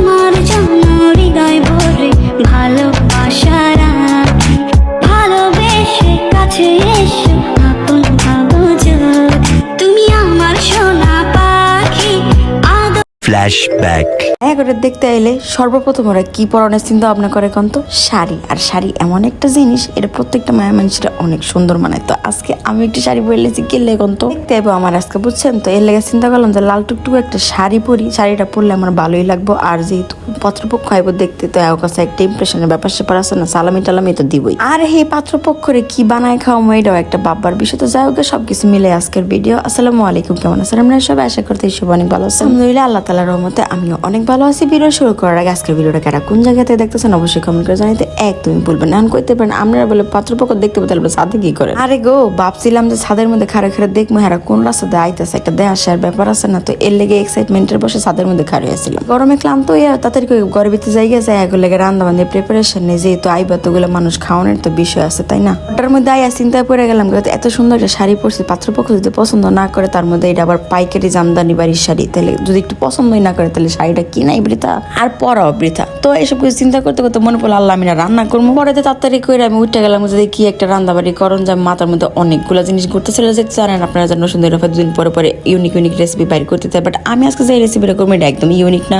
তোমার Flashback. এগারোটা দেখতে এলে সর্বপ্রথম ওরা কি পরনের চিন্তা ভাবনা করে কন্ত শাড়ি। আর শাড়ি এমন একটা জিনিস, এটা প্রত্যেকটা মায়া মানুষের অনেক সুন্দর মানায়। তো আজকে আমি একটি শাড়ি পরে লেছি কিনলে কন্ত দেখতে এবো আমার আজকে, বুঝছেন তো? এর লেগে চিন্তা করলাম যে লাল টুকটুকু একটা শাড়ি পরি। শাড়িটা পরলে আমার ভালোই লাগবো। আর যেহেতু পত্রপক্ষ আইব, দেখতে তো এর কাছে একটা ইমপ্রেশনের ব্যাপার স্যাপার আছে না সালামি টালামি তো দিবই। আর হে পাত্রপক্ষরে কি বানায় খাওয়া এটাও একটা বাব্বার বিষয়। তো যাই হোক, সবকিছু মিলে আজকের ভিডিও আসসালামু আলাইকুম, কেমন আছেন আমরা সবাই? আশা করতে সব অনেক ভালো আছে আলহামদুলিল্লাহ, আল্লাহ তালার রহমতে আমিও অনেক ভালো আছি। ভিডিও শুরু করার আগে আজকের ভিডিওটা কারা কোন জায়গাতে দেখতেছেন অবশ্যই কমেন্ট করে জানাইতে একদমই ভুলবেন না। কইতে পারেন আপনারা বলে পাত্রপক্ষ দেখতে পেতে পারবেন সাথে কি করে? আরে গো, ভাবছিলাম যে ছাদের মধ্যে খাড়া খাড়া দেখব হ্যাঁ কোন রাস্তাতে আইতেছে, একটা দেয় আসার ব্যাপার আছে না? তো এর লেগে এক্সাইটমেন্টের বসে ছাদের মধ্যে খাড়া হয়েছিলাম। গরমে ক্লান্ত হয়ে করে ঘরের ভিতরে যাই গেছে এক লেগে রান্না বান্ধে প্রিপারেশন নেই যেহেতু আইবা তো গুলো মানুষ খাওয়ানোর তো বিষয় আছে, তাই না? ওটার মধ্যে আইয়া চিন্তায় পড়ে গেলাম এত সুন্দর একটা শাড়ি পরছি পাত্রপক্ষ যদি পছন্দ না করে, তার মধ্যে এটা আবার পাইকারি জামদানি বাড়ির শাড়ি, তাহলে যদি একটু পছন্দই না করে তাহলে শাড়িটা কিনাই বৃথা। আর পরাও বৃথা। তো এসব কিছু চিন্তা করতে করতে মনে পড়ল, আল্লাহ আমি না রান্না করব। পরে তো তাড়াতাড়ি করে আমি উঠে গেলাম যদি কি একটা রান্না বাড়ি করণ যে মাথার মধ্যে অনেকগুলো জিনিস ঘুরতেছিল। যে জানেন আপনারা যেন সুন্দর দুদিন পরে পরে ইউনিক ইউনিক রেসিপি বাইর করতে চাই বাট আমি আজকে যে রেসিপিটা করব, এটা একদম ইউনিক না।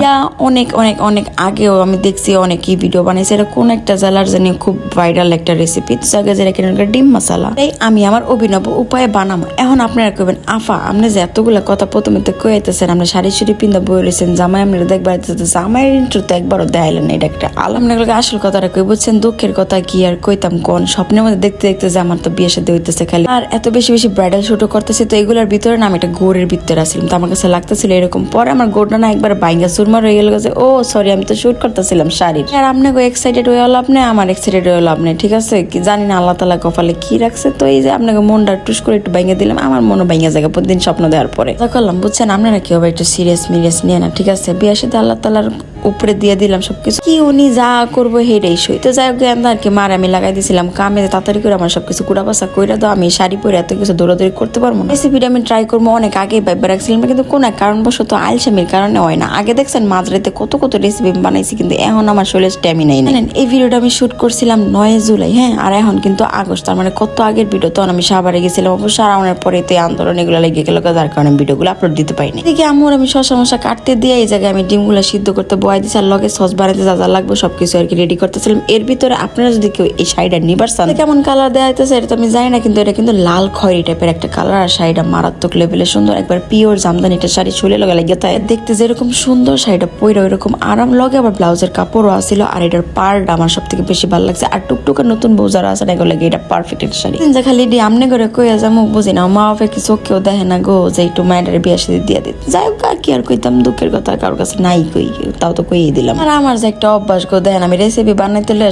অনেক অনেক অনেক আগেও আমি দেখছি অনেকই ভিডিও বানাইছে। এটা কোন একটা জেলার জানি খুব ভাইরাল একটা রেসিপি জায়গায় যেটা কিনে ডিম মশলা। তাই আমি আমার অভিনব উপায়ে বানাবো এখন আপনারা কইবেন, আফা, আপনি যে এতগুলো কথা প্রথমে তো কইতেছেন আমরা শাড়ি শুড়ি পিন্দা বই জামাই আপনারা দেখবার জামাই ইন্ট্রো তো একবারও দেখাইলেন এটা একটা আলাম না আসল কথাটা কই বুঝছেন? দুঃখের কথা কি আর কইতাম কোন? স্বপ্নের মধ্যে দেখতে দেখতে যে আমার তো বিয়ে সাথে হইতেছে খালি। আর এত বেশি বেশি ব্রাইডাল শুটও করতেছে তো এগুলোর ভিতরে না আমি একটা গোড়ের ভিতরে আসছিলাম তো আমার কাছে লাগতেছিল এরকম। পরে আমার গোড়টা না একবার বাইঙ্গা সুরমার হয়ে গেল ও সরি আমি তো শুট করতেছিলাম শাড়ির। আর আপনাকে এক্সাইটেড হয়ে লাভ নেই, আমার এক্সাইটেড হয়ে লাভ নেই, ঠিক আছে? কি জানি না, আল্লাহ তালা কপালে কি রাখছে, তো এই যে আপনাকে মনটা টুস করে একটু বাইঙ্গা দিলাম, আমার মনও বাইঙ্গা জায়গা প্রতিদিন স্বপ্ন দেওয়ার পরে। যা করলাম, বুঝছেন আপনারা কি হবে, একটু সিরিয়াস মিরিয়াস নিয়ে না ঠিক আছে? বিয়ের সাথে আল্লাহ তালার উপরে দিয়ে দিলাম সবকিছু। কি উনি যা করব হেডেই সই। তো যাই হোক আমরা আর কি মার আমি লাগাই দিয়েছিলাম কামে তাড়াতাড়ি করে আমার সবকিছু কুড়া বাসা কইরা দাও, আমি শাড়ি পরে এত কিছু দৌড়াদৌড়ি করতে পারব না। রেসিপিটা আমি ট্রাই করব, অনেক আগে ভাইবার রাখছিলাম, কিন্তু কোন এক কারণবশত আলসামির কারণে হয় না। আগে দেখছেন মাঝরাতে কত কত রেসিপি আমি বানাইছি, কিন্তু এখন আমার শরীরে স্ট্যামিনাই নেই। এই ভিডিওটা আমি শুট করছিলাম নয় জুলাই হ্যাঁ আর এখন কিন্তু আগস্ট, তার মানে কত আগের ভিডিও তখন আমি সাবারে গেছিলাম, অবশ্য আর আমার পরে তো আন্দোলন এগুলো লেগে গেল, যার কারণে ভিডিওগুলো আপলোড দিতে পারিনি। এদিকে আমার আমি শশা মশা কাটতে দিয়ে এই জায়গায় আমি ডিমগুলো সিদ্ধ করতে দিছি আর লগে সস বানাতে যা যা লাগবে সবকিছু আর কি রেডি করতেছিলাম। এর ভিতরে আপনারা যদি কেউ এই শাড়িটা নিবার চান কেমন কালার দেওয়া হইতেছে এটা তো আমি জানি না, কিন্তু এটা কিন্তু লাল খয়েরি টাইপের একটা কালার আর শাড়িটা মারাত্মক লেভেলে সুন্দর, একবার পিওর জামদানিটা শাড়ি চুলে লগা লাগে তাই দেখতে যেরকম সুন্দর, শাড়িটা পরে ওইরকম আরাম লগে, আবার ব্লাউজের কাপড়ও আসিল আর এটার পার্টটা আমার সব থেকে বেশি ভালো লাগছে, আর টুকটুকা নতুন বউ যারা আছে না, এগুলো এটা পারফেক্ট একটা শাড়ি। যে খালি ডি আমনে করে কই কইয়া যাব বুঝি না, মা বাপে কিছু কেউ দেখে না গো, যে একটু মায়ের বিয়ে সাথে দিয়ে দিতে। যাই হোক, আর কি আর কইতাম, দুঃখের কথা কারোর কাছে নাই কই, তাও তো কইয়ে দিলাম। আর আমার যে একটা অভ্যাস, গো আমি রেসিপি বানাইতে হলে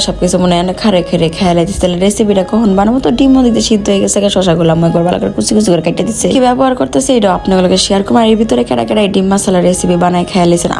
মনে হয় খারে তাহলে রেসিপিটা কখন বানাবো? তো দিতে সিদ্ধ হয়ে গেছে আমি করে কুচি কুচি করে কেটে দিচ্ছে কি ব্যবহার করতেছে এটা শেয়ার করব। আর এর ভিতরে ডিম মশলা রেসিপি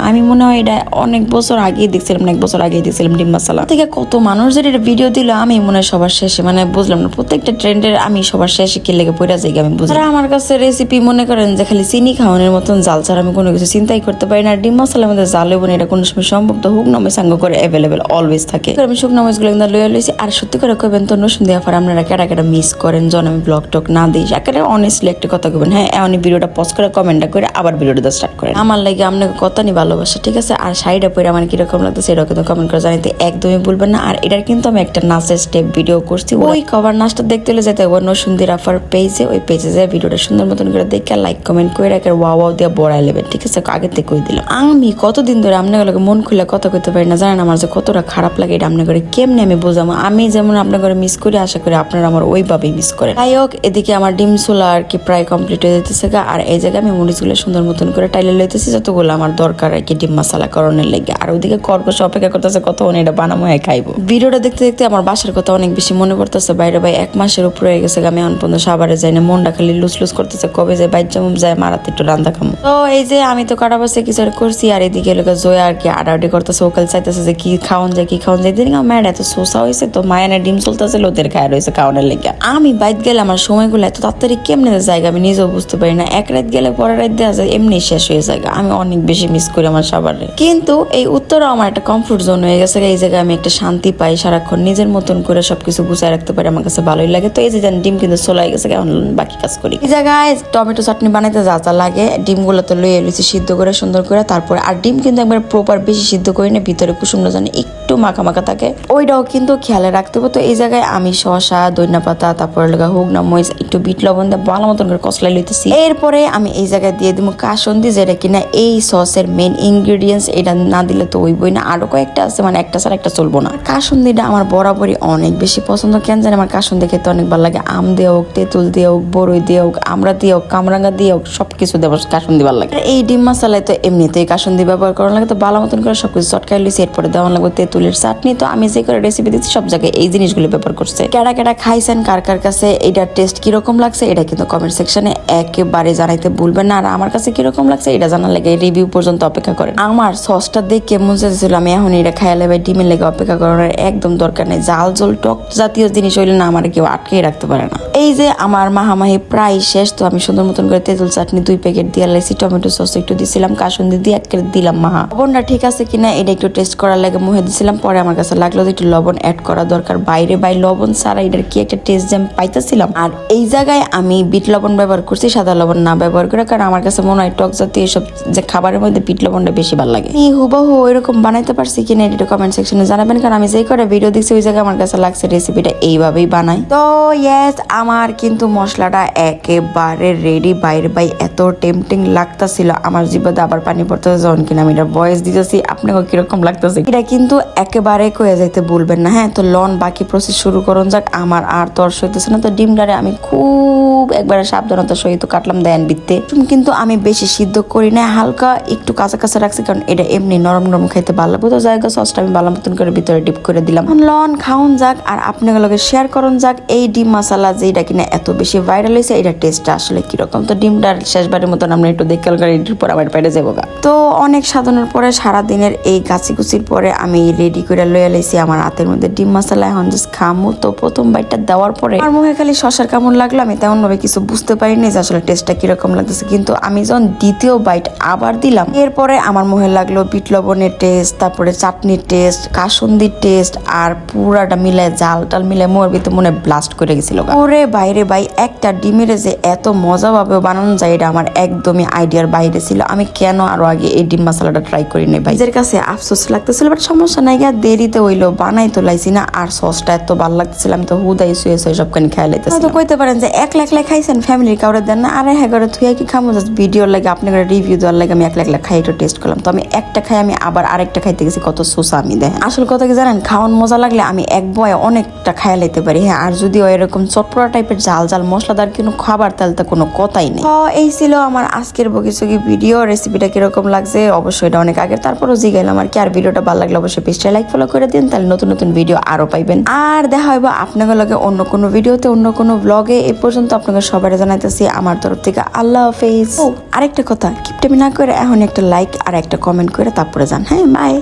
আমি মনে হয় এটা অনেক বছর দেখছিলাম, অনেক বছর দেখছিলাম ডিম মশলা। থেকে কত মানুষ এটা ভিডিও দিল, আমি মনে হয় সবার শেষে মানে বুঝলাম না, প্রত্যেকটা ট্রেন্ডের আমি সবার শেষে কি লেগে পড়ে যাই আমি বুঝলাম আমার কাছে রেসিপি মনে করেন যে খালি চিনি খাওয়ানোর মতন জাল ছাড়া আমি কোনো কিছু চিন্তাই করতে পারি না। ডিম মশলার মধ্যে জাল হইব না, এটা কোনো সময় সম্ভব তো হুক নমে সাঙ্গ করে অ্যাভেলেবেল অলওয়েজ থাকে। আমি শুকনো মরিচগুলো কিন্তু লইয়া লইছি। আর সত্যি করে কবেন তো নসুন দেওয়ার পর আপনারা কেটা কেটা মিস করেন? যখন আমি ব্লগ টক না দিই। একেবারে অনেস্টলি একটা কথা কবেন হ্যাঁ এমন ভিডিওটা পজ করে কমেন্টটা করে আবার ভিডিওটা স্টার্ট করেন। আমার লাগে আপনাকে কথা নি ভালোবাসা ঠিক আছে? আর শাড়িটা পরে আমার কীরকম লাগতো সেটাও কিন্তু কমেন্ট করে জানাতে একদমই ভুলবেন না। আর এটার কিন্তু আমি একটা নাচের স্টেপ ভিডিও করছি। ওই কভার নাচটা দেখতে হলে যেতে হবে নসুন্দি রাফার পেজে ওই পেজে যায় ভিডিওটা সুন্দর মতন করে দেখে লাইক কমেন্ট করে রাখার ওয়া ওয়াও দিয়ে বড়াই নেবেন ঠিক আছে? আগে থেকে কই দিলাম। আমি কতদিন ধরে আপনাকে মন খুলে কথা কইতে পারি না, জানেন আমার যে কতটা খারাপ লাগে এটা আপনার কেমনে আমি বোঝাবো আমি যেমন আপনার ঘরে মিস করি, আশা করি আপনারা আমার ওইভাবেই মিস করেন। যাই হোক, এদিকে আমার ডিম সোলা আর কি প্রায় কমপ্লিট হয়ে যেতেছে আর এই জায়গায় আমি মরিচগুলো সুন্দর মতন করে টাইলে লইতেছি, যতগুলো আমার দরকার আর কি ডিম মশলা করণের লেগে। আর ওইদিকে কর্কশ অপেক্ষা করতেছে কতক্ষণ এটা বানাবো হ্যাঁ খাইবো। ভিডিওটা দেখতে দেখতে আমার বাসার কথা অনেক বেশি মনে পড়তেছে, বাইরে ভাই এক মাসের উপরে হয়ে গেছে আমি এখন পর্যন্ত সাবারে যাই না, মনটা খালি লুস লুস করতেছে, কবে যায় বাইর যায় মারাতে একটু রান্না খামো। তো এই যে আমি তো কাটা বাসে কিছু করছি, আর এদিকে লোক জয়া আর কি আডাআডি করতেছে, ওকাল চাইতেছে যে কি খাওয়ান যায়, কি খাওয়ান যায়। দিন মায়ের এত সোসা হয়েছে তো মায়ের ডিম চলতেছে লোদের খায় রয়েছে খাওয়ানোর লেগে আমি বাইক গেলে আমার সময়গুলো এত তাড়াতাড়ি কেমনে জায়গা আমি নিজেও বুঝতে পারি না। এক রাত গেলে পরের রাত দেওয়া যায় এমনি শেষ হয়ে যায় আমি অনেক বেশি মিস করি আমার সাবারে। কিন্তু এই উত্তরও আমার একটা কমফোর্ট জোন হয়ে গেছে এই জায়গায় আমি একটা শান্তি পাই, সারাক্ষণ নিজের মতন করে সবকিছু গুছায় রাখতে পারি, আমার কাছে ভালোই লাগে। তো এই যে ডিম কিন্তু চলে গেছে এখন বাকি কাজ করি। এই জায়গায় টমেটো চাটনি বানাইতে যা যা লাগে, ডিমগুলো তো লইয়ে লুচি সিদ্ধ করে, সুন্দর করে, তারপরে আর ডিম কিন্তু একবার প্রপার বেশি সিদ্ধ করি না, ভিতরে কুসুমটা জানি, একটু মাখা মাখা থাকে। ওইটাও কিন্তু খেয়ালে রাখতে হবে। তো এই জায়গায় আমি শসা দইনা পাতা তারপরে লগা হোক না মরিচ, একটু বিট লবণ দিয়ে ভালো মতন করে কসলাই লইতেছি। এরপরে আমি এই জায়গায় দিয়ে দিব কাসন্দি যেটা কিনা এই সসের মেন ইনগ্রিডিয়েন্টস এটা না দিলে তো ওইবই না। আরও কয়েকটা আছে মানে একটা ছাড়া একটা চলবো না। কাসন্দিটা আমার বরাবরই অনেক বেশি পছন্দ। কেন জানি আমার কাসন্দি খেতে অনেক ভালো লাগে। আম দিয়ে হোক, তেঁতুল দিয়ে হোক বড়ই দিয়ে হোক, আমরা দিয়ে হোক, কামরাঙ্গা দিয়ে হোক, সবকিছু দেবো কাসন্দি ভালো লাগে। এই ডিম মশলায় তো এমনিতেই কাসন্দি ব্যবহার করা লাগে। তো ভালো মতন করে সবকিছু চটকাই লুচি এরপরে দেওয়া লাগবে তেঁতুলের চাটনি। তো আমি যে করে রেসিপি দিচ্ছি, সব জায়গায় এই জিনিসগুলো ব্যবহার করছে। কেডা কেডা খাইছেন, কার কার কাছে, এটার টেস্ট কীরকম লাগছে, এটা কিন্তু কমেন্ট সেকশনে একেবারে জানাইতে ভুলবেন না। আর আমার কাছে কীরকম লাগছে, এটা জানার লাগে রিভিউ পর্যন্ত অপেক্ষা করেন। আমার সসটা দেখে মনে চাইছিল আমি এখন এটা খাইয়া লেবে ডিমের লেগে অপেক্ষা করার একদম দরকার নেই। জাল জল টক জাতীয় জিনিস হইলে না আমার কেউ আটকে রাখতে পারে না। এই যে আমার মাহামাহি প্রায় শেষ, তো আমি সুন্দর মতন করে তেঁতুল চাটনি দুই প্যাকেট দিয়ে লাইছি টমেটো সস একটু দিছিলাম, কাসুন্দি দিয়ে এক দিলাম মাহা। লবণটা ঠিক আছে কিনা, এটা একটু টেস্ট করার লাগে। মুহে দিছিলাম, পরে আমার কাছে লাগল যে, একটু লবণ অ্যাড করা দরকার। বাইরে বাই লবণ ছাড়া এটার কি একটা টেস্ট আমি পাইতেছিলাম? আর এই জায়গায় আমি বিট লবণ ব্যবহার করছি, সাদা লবণ না ব্যবহার করে, কারণ আমার কাছে মনে হয় টক জাতীয় এসব যে খাবারের মধ্যে বিট লবণটা বেশি ভালো লাগে। এই হুবাহু এরকম বানাইতে পারছি কিনা, এটা কমেন্ট সেকশনে জানাবেন, কারণ আমি যেই করে ভিডিও দেখছি, ওই জায়গায় আমার কাছে লাগছে রেসিপিটা এইভাবেই বানাই। তো ইয়েস আমার কিন্তু মশলাটা একেবারে রেডি বাইরে বাই এত টেম্পটিং লাগতাছিল। আমার জীবনে আবার পানি পড়তে যখন কিনা আমি এটা ভয়েস দিতেছি আপনাকে কীরকম লাগতেছে? এটা কিন্তু একেবারে কয়ে যাইতে বলবেন না হ্যাঁ? তো লন বাকি প্রসেস শুরু করুন যাক, আমার আর তর সইতেছে না। তো ডিম ডিমটারে আমি খুব একবারে সাবধানতার সহিত কাটলাম দেন বিত্তে। কিন্তু আমি বেশি সিদ্ধ করি না হালকা একটু কাঁচা কাঁচা রাখছি, কারণ এটা এমনি নরম নরম খাইতে ভালো লাগবে। তো জায়গা সসটা আমি ভালো মতন করে ভিতরে ডিপ করে দিলাম। লন খাওন যাক, আর আপনাগুলোকে শেয়ার করুন যাক, এই ডিম মশলা যেটা কিনা এত বেশি ভাইরাল হয়েছে এটা টেস্টটা আসলে কীরকম? তো ডিমটার শেষবারের মতন আমরা একটু দেখে এটির পর আবার বাইরে যাব। তো অনেক সাধনের পরে সারা দিনের এই গাছি গুছির পরে আমি রেডি করে লয়ে লাইছি আমার হাতের মধ্যে ডিম মশলা। এখন জাস্ট খামু। তো প্রথম বাইটটা দেওয়ার পরে, আমার মুখে খালি শশার কেমন লাগল, আমি তেমন ভাবে কিছু বুঝতে পারিনি যে আসলে টেস্টটা কীরকম লাগতেছে। কিন্তু আমি যখন দ্বিতীয় বাইট আবার দিলাম এরপরে আমার মুখে লাগল বিট লবণের টেস্ট তারপরে চাটনির টেস্ট কাসুন্দির টেস্ট আর পুরাটা মিলে জাল টাল মিলে মোর ভিতরে মনে ব্লাস্ট করে গেছিল। ওরে বাইরে ভাই একটা ডিমের যে এত মজা ভাবে বানানো যায় এটা আমার একদমই আইডিয়ার বাইরে ছিল। আমি কেন আরও আগে এই ডিম মশলাটা ট্রাই করি নাই ভাই? নিজের কাছে আফসোস লাগতেছিল বাট সমস্যা নাই গা দেরিতে হইল বানাই তো লাইছি না। আর সসটা এত ভালো লাগতেছিল আমি তো হুদাই শুয়ে শুয়ে সবখানে খেয়ে লাইতেছি তো কইতে পারেন যে এক লাখ লাখ খাইছেন ফ্যামিলির কাউরে দেন না। আরে হ্যাঁ করে থুয়া কি খামো? জাস্ট ভিডিও লাগে আপনি করে রিভিউ দেওয়ার লাগে, আমি এক লাখ লাখ খাই একটু টেস্ট করলাম। তো আমি একটা খাই, আমি আবার আরেকটা খাইতে গেছি, কত সোসা আমি দেখেন। আসল কথা কি জানেন, খাওয়ান মজা লাগলে আমি এক বয়ে অনেকটা খাইয়া লাইতে পারি হ্যাঁ। আর যদিও এরকম চটপড়া টাইপের ঝাল ঝাল মশলাদার কোনো খাবার, তাহলে তো কোনো কথাই নেই। এই ছিল আমার আজকের বগিচুগি ভিডিও রেসিপিটা কীরকম লাগছে, অবশ্যই এটা অনেক আগে তারপরও জিগাইলাম আর কি। আর ভিডিওটা ভালো লাগলে অবশ্যই পেজটা লাইক ফলো করে দিন, তাহলে নতুন নতুন ভিডিও আরও পাইবেন। আর দেখা হইব আপনাদের লগে অন্য কোনো ভিডিওতে অন্য কোনো ব্লগে এ পর্যন্ত আপনাকে সবাই জানাইতেছি আমার তরফ থেকে আল্লাহ হাফেজ। ও আরেকটা কথা কিপটামি না করে এখন একটা লাইক আর একটা কমেন্ট করে তারপরে যান। হ্যাঁ বাই